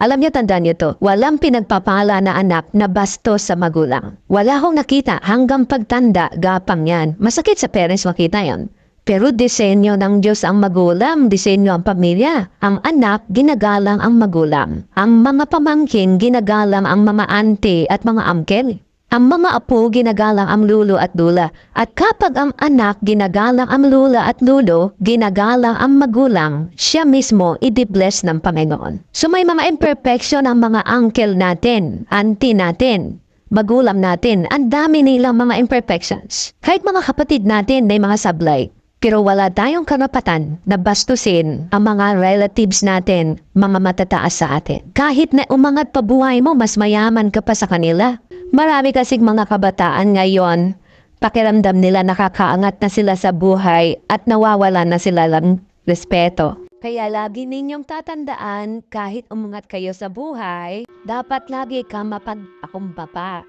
Alam niyo, tandaan niyo to, walang pinagpapala na anak na bastos sa magulang. Wala akong nakita hanggang pagtanda, gapang yan. Masakit sa parents makita yan. Pero disenyo ng Diyos ang magulang, disenyo ang pamilya. Ang anak, ginagalang ang magulang. Ang mga pamangkin, ginagalang ang mga auntie at mga uncle. Ang mga apo, ginagalang ang lulo at lula. At kapag ang anak, ginagalang ang lula at lulo, ginagalang ang magulang, siya mismo i-bless ng Panginoon. So may mga imperfection ang mga uncle natin, auntie natin, magulang natin, ang dami nilang mga imperfections. Kahit mga kapatid natin may mga sablay. Pero wala tayong karapatan na bastusin ang mga relatives natin, mga matataas sa atin. Kahit na umangat pa buhay mo, mas mayaman ka pa sa kanila. Marami kasing mga kabataan ngayon, pakiramdam nila nakakaangat na sila sa buhay at nawawala na sila ng respeto. Kaya lagi ninyong tatandaan, kahit umangat kayo sa buhay, dapat lagi ka mapagpakumbaba.